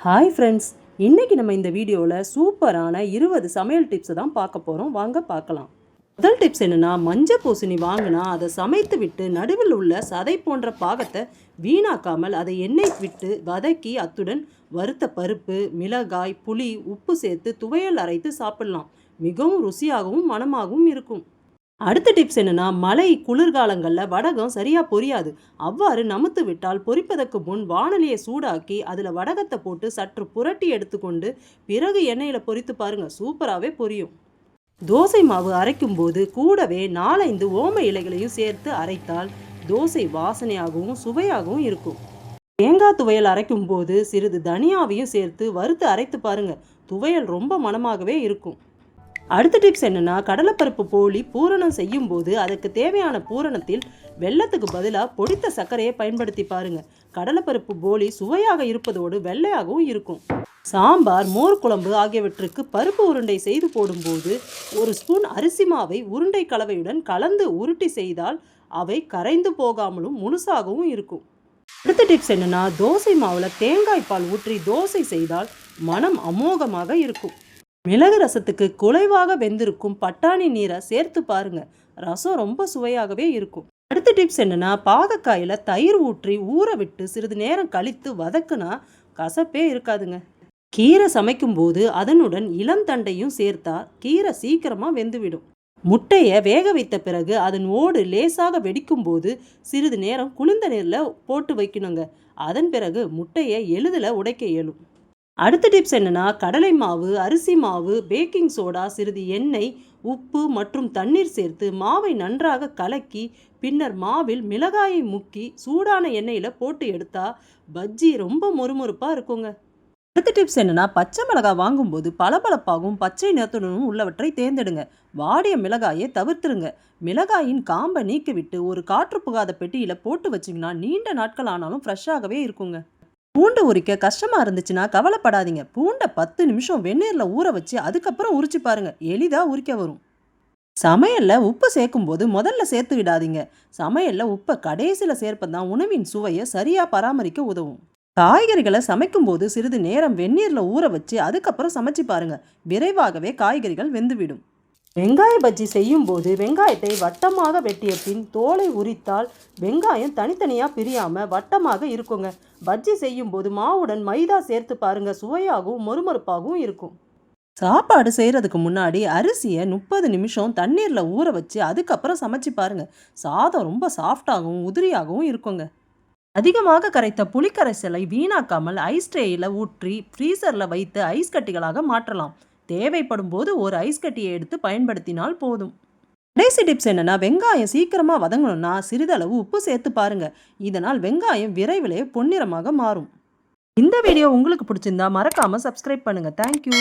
Hi friends இன்றைக்கி நம்ம இந்த வீடியோவில் சூப்பரான இருபது சமையல் டிப்ஸை தான் பார்க்க போகிறோம் வாங்க பார்க்கலாம். முதல் டிப்ஸ் என்னென்னா மஞ்சள் பூசணி வாங்கினா அதை சமைத்து விட்டு நடுவில் உள்ள சதை போன்ற பாகத்தை வீணாக்காமல் அதை எண்ணெய் விட்டு வதக்கி அத்துடன் வறுத்த பருப்பு மிளகாய் புளி உப்பு சேர்த்து துவையல் அரைத்து சாப்பிடலாம். மிகவும் ருசியாகவும் மனமாகவும் இருக்கும். அடுத்த டிப்ஸ் என்னன்னா மழை குளிர்காலங்களில் வடகம் சரியாக பொரியாது. அவ்வாறு நமுத்து விட்டால் பொரிப்பதற்கு முன் வானலியை சூடாக்கி அதில் வடகத்தை போட்டு சற்று புரட்டி எடுத்துக்கொண்டு பிறகு எண்ணெயில் பொரித்து பாருங்கள் சூப்பராகவே பொரியும். தோசை மாவு அரைக்கும் போது கூடவே நாலைந்து ஓம இலைகளையும் சேர்த்து அரைத்தால் தோசை வாசனையாகவும் சுவையாகவும் இருக்கும். தேங்காய் துவையல் அரைக்கும் போது சிறிது தனியாவையும் சேர்த்து வறுத்து அரைத்து பாருங்கள் துவையல் ரொம்ப மணமாகவே இருக்கும். அடுத்த டிப்ஸ் என்னன்னா கடலைப்பருப்பு போலி பூரணம் செய்யும் போது அதுக்கு தேவையான பூரணத்தில் வெள்ளத்துக்கு பதிலாக பொடித்த சர்க்கரையை பயன்படுத்தி பாருங்க. கடலைப்பருப்பு போலி சுவையாக இருப்பதோடு வெள்ளையாகவும் இருக்கும். சாம்பார் மோர் குழம்பு ஆகியவற்றுக்கு பருப்பு உருண்டை செய்து போடும்போது ஒரு ஸ்பூன் அரிசி மாவை உருண்டை கலவையுடன் கலந்து உருட்டி செய்தால் அவை கரைந்து போகாமலும் முழுசாகவும் இருக்கும். அடுத்த டிப்ஸ் என்னென்னா தோசை மாவில் தேங்காய் பால் ஊற்றி தோசை செய்தால் மனம் அமோகமாக இருக்கும். மிளகு ரசத்துக்கு குலைவாக வெந்திருக்கும் பட்டாணி நீரை சேர்த்து பாருங்க. ரசம் ரொம்ப சுவையாகவே இருக்கும். அடுத்த டிப்ஸ் என்னன்னா பாகக்காயில் தயிர் ஊற்றி ஊற விட்டு சிறிது நேரம் கழித்து வதக்குனா கசப்பே இருக்காதுங்க. கீரை சமைக்கும்போது அதனுடன் இளம் தண்டையும் சேர்த்தா கீரை சீக்கிரமாக வெந்துவிடும். முட்டையை வேக வைத்த பிறகு அதன் ஓடு லேசாக வெடிக்கும் போது சிறிது நேரம் குளிர்ந்த நீரில் போட்டு வைக்கணுங்க. அதன் பிறகு முட்டையை எளிதில் உடைக்க இயலும். அடுத்த டிப்ஸ் என்னன்னா கடலை மாவு அரிசி மாவு பேக்கிங் சோடா சிறிது எண்ணெய் உப்பு மற்றும் தண்ணீர் சேர்த்து மாவை நன்றாக கலக்கி பின்னர் மாவில் மிளகாயை முக்கி சூடான எண்ணெயில் போட்டு எடுத்தால் பஜ்ஜி ரொம்ப மொறுமொறுப்பாக இருக்குங்க. அடுத்த டிப்ஸ் என்னென்னா பச்சை மிளகாய் வாங்கும்போது பளபளப்பாகவும் பச்சை நிறத்துடனும் உள்ளவற்றை தேர்ந்தெடுங்க. வாடிய மிளகாயை தவிர்த்துருங்க. மிளகாயின் காம்பை நீக்கிவிட்டு ஒரு காற்று புகாத பெட்டியில் போட்டு வச்சிங்கன்னா நீண்ட நாட்கள் ஆனாலும் ஃப்ரெஷ்ஷாகவே இருக்குங்க. பூண்டு உரிக்க கஷ்டமாக இருந்துச்சுன்னா கவலைப்படாதீங்க. பூண்டை பத்து நிமிஷம் வெந்நீரில் ஊற வச்சு அதுக்கப்புறம் உரிச்சு பாருங்கள் எளிதாக உரிக்க வரும். சமையலில் உப்பு சேர்க்கும்போது முதல்ல சேர்த்து விடாதீங்க. சமையலில் உப்பை கடைசியில் சேர்ப்பது தான் உணவின் சுவையை சரியாக பராமரிக்க உதவும். காய்கறிகளை சமைக்கும்போது சிறிது நேரம் வெந்நீரில் ஊற வச்சு அதுக்கப்புறம் சமைச்சு பாருங்கள் விரைவாகவே காய்கறிகள் வெந்துவிடும். வெங்காய பஜ்ஜி செய்யும் போது வெங்காயத்தை வட்டமாக வெட்டிய பின் தோலை உரித்தால் வெங்காயம் தனித்தனியாக பிரியாமல் வட்டமாக இருக்குங்க. பஜ்ஜி செய்யும் போது மாவுடன் மைதா சேர்த்து பாருங்க சுவையாகவும் மொறுமொறுப்பாகவும் இருக்கும். சாப்பாடு செய்கிறதுக்கு முன்னாடி அரிசியை முப்பது நிமிஷம் தண்ணீரில் ஊற வச்சு அதுக்கப்புறம் சமைச்சு பாருங்க. சாதம் ரொம்ப சாஃப்டாகவும் உதிரியாகவும் இருக்குங்க. அதிகமாக கரைத்த புளிக்கரைசலை வீணாக்காமல் ஐஸ் ட்ரேயில் ஊற்றி ஃப்ரீசரில் வைத்து ஐஸ் கட்டிகளாக மாற்றலாம். தேவைப்படும் போது ஒரு ஐஸ் கட்டியை எடுத்து பயன்படுத்தினால் போதும். கடைசி டிப்ஸ் என்னென்னா வெங்காயம் சீக்கிரமாக வதங்கணும்னா சிறிதளவு உப்பு சேர்த்து பாருங்கள் இதனால் வெங்காயம் விரைவிலே பொன்னிறமாக மாறும். இந்த வீடியோ உங்களுக்கு பிடிச்சிருந்தா மறக்காமல் சப்ஸ்கிரைப் பண்ணுங்கள் தேங்க்யூ